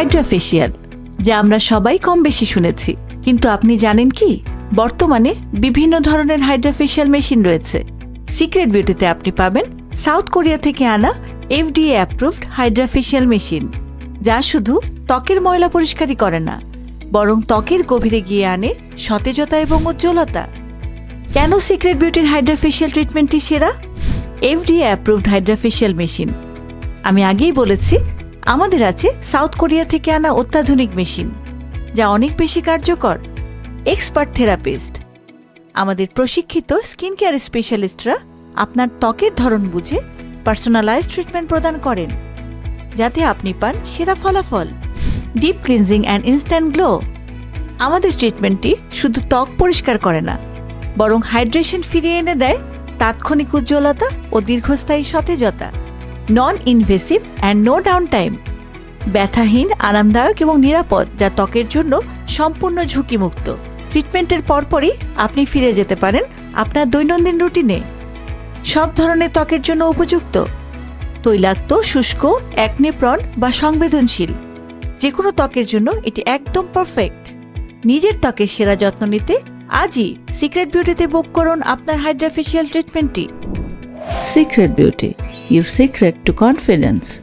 HydraFacial যা আমরা সবাই কম বেশি শুনেছি। কিন্তু আপনি জানেন কি? বর্তমানে বিভিন্ন ধরনের হাইড্রাফেশিয়াল মেশিন রয়েছে। সিক্রেট বিউটিতে আপনি পাবেন সাউথ কোরিয়া থেকে আনা এফডিএ অ্যাপ্রুভড হাইড্রাফেশিয়াল মেশিন, যা শুধু ত্বকের ময়লা পরিষ্কারই করে না, বরং ত্বকের গভীরে গিয়ে আনে সতেজতা এবং উজ্জ্বলতা। কেন সিক্রেট বিউটির হাইড্রাফেশিয়াল ট্রিটমেন্টটি সেরা? FDA approved HydraFacial machine. আমি আগেই বলেছি আমাদের আছে সাউথ কোরিয়া থেকে আনা অত্যাধুনিক মেশিন, যা অনেক বেশি কার্যকর। Expert therapist. আমাদের প্রশিক্ষিত স্কিন কেয়ার স্পেশালিস্টরা আপনার ত্বকের ধরন বুঝে পার্সোনালাইজ ট্রিটমেন্ট প্রদান করেন, যাতে আপনি পান সেরা ফলাফল। Deep cleansing and instant glow. আমাদের ট্রিটমেন্টটি শুধু ত্বক পরিষ্কার করে না, বরং হাইড্রেশন ফিরিয়ে এনে দেয় তাৎক্ষণিক উজ্জ্বলতা ও দীর্ঘস্থায়ী সতেজতা। Non invasive and no down time ব্যথাহীন, আরামদায়ক এবং নিরাপদ, যা ত্বকের জন্য সম্পূর্ণ ঝুঁকিমুক্ত। ট্রিটমেন্টের পরপরই আপনি ফিরে যেতে পারেন আপনার দৈনন্দিন রুটিনে। সব ধরনের ত্বকের জন্য উপযুক্ত। তৈলাক্ত, শুষ্ক একনেপ্রন বা সংবেদনশীল। যে কোনো ত্বকের জন্য এটি একদম পারফেক্ট নিজের ত্বকের সেরা যত্ন নিতে আজই সিক্রেট বিউটিতে বুক করুন আপনার হাইড্রাফেশিয়াল ট্রিটমেন্টটি Secret Beauty, your secret to confidence.